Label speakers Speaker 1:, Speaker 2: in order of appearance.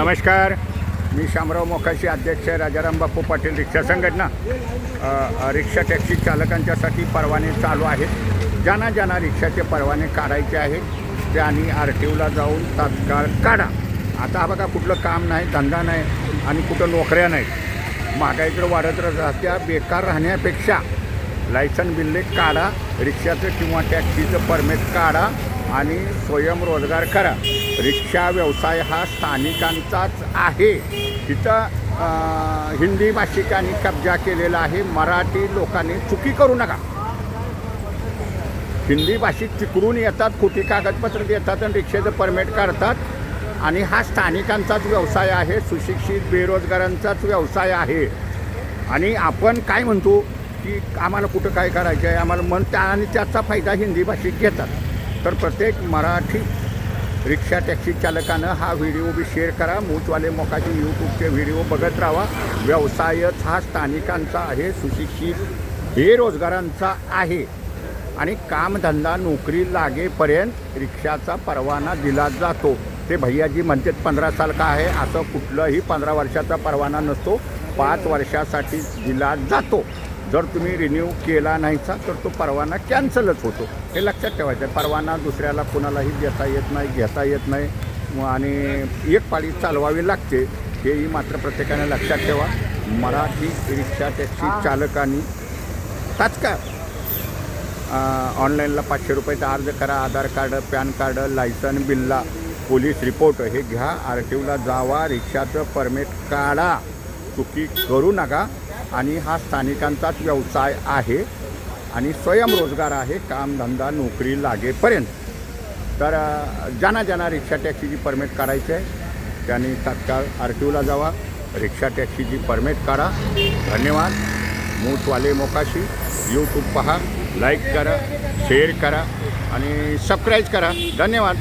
Speaker 1: नमस्कार. मी शामराव मोकाशी अध्यक्ष राजाराम बापू पाटील रिक्षा संघटना. रिक्षा टॅक्सी चालकांच्यासाठी परवाने चालू आहेत. ज्यांना ज्यांना रिक्षाचे परवाने काढायचे आहेत. त्यांनी आर टी ओला जाऊन तात्काळ काढा. आता हा बघा कुठलं काम नाही धंदा नाही आणि कुठं नोकऱ्या नाहीत. महागाईकडे वाढत राहत्या बेकार राहण्यापेक्षा लायसन बिल्ले काढा रिक्षाचं किंवा टॅक्सीचं परमिट काढा. आणि स्वयंरोजगार करा. रिक्षा व्यवसाय हा स्थानिकांचाच आहे. तिथं हिंदी भाषिकांनी कब्जा केलेला आहे. मराठी लोकांनी चुकी करू नका. हिंदी भाषिक तिकडून येतात खोटी कागदपत्र देतात आणि रिक्षेचं परमिट काढतात. आणि हा स्थानिकांचाच व्यवसाय आहे. सुशिक्षित बेरोजगारांचाच व्यवसाय आहे. आणि आपण काय म्हणतो की आम्हाला कुठं काय करायचं आहे आम्हाला मन त्या आणि त्याचा फायदा हिंदी भाषिक घेतात. तर प्रत्येक मराठी रिक्षा टॅक्सी चालकानं हा व्हिडिओ बी शेअर करा. मूचवाले मोकाचे यूट्यूबचे व्हिडिओ बघत राहा. व्यवसायच हा स्थानिकांचा आहे सुशिक्षित बेरोजगारांचा आहे. आणि कामधंदा नोकरी लागेपर्यंत रिक्षाचा परवाना दिला जातो. ते भैयाजी म्हणतात पंधरा साल का आहे? असं कुठलंही पंधरा वर्षाचा परवाना नसतो. पाच वर्षासाठी दिला जातो. जर तुम्ही रिन्यू केला नाहीचा तर तो परवाना कॅन्सलच होतो. हे लक्षात ठेवायचं आहे. परवाना दुसऱ्याला कोणालाही देता येत नाही घेता येत नाही. आणि एक पाळी चालवावी लागते हेही मात्र प्रत्येकाने लक्षात ठेवा. मराठी रिक्षा टॅक्सी चालकांनी तात्काळ ऑनलाईनला पाचशे रुपयाचा अर्ज करा Aadhaar card PAN card license बिल्ला पोलीस रिपोर्ट हे घ्या. आर टी ओला जावा. रिक्षाचं परमिट काढा. चुकी करू नका. आणि हा स्थानिकांचाच व्यवसाय आहे आणि स्वयंरोजगार आहे कामधंदा नोकरी लागेपर्यंत. तर ज्यांना ज्यांना रिक्षा टॅक्सीची परमिट काढायची आहे. त्यांनी तात्काळ आर टी ओला जावा. रिक्षा टॅक्सीची परमिट काढा. धन्यवाद. मूठवाले मोकाशी. यूट्यूब पहा. लाईक करा. शेअर करा. आणि सबस्क्राईब करा. धन्यवाद.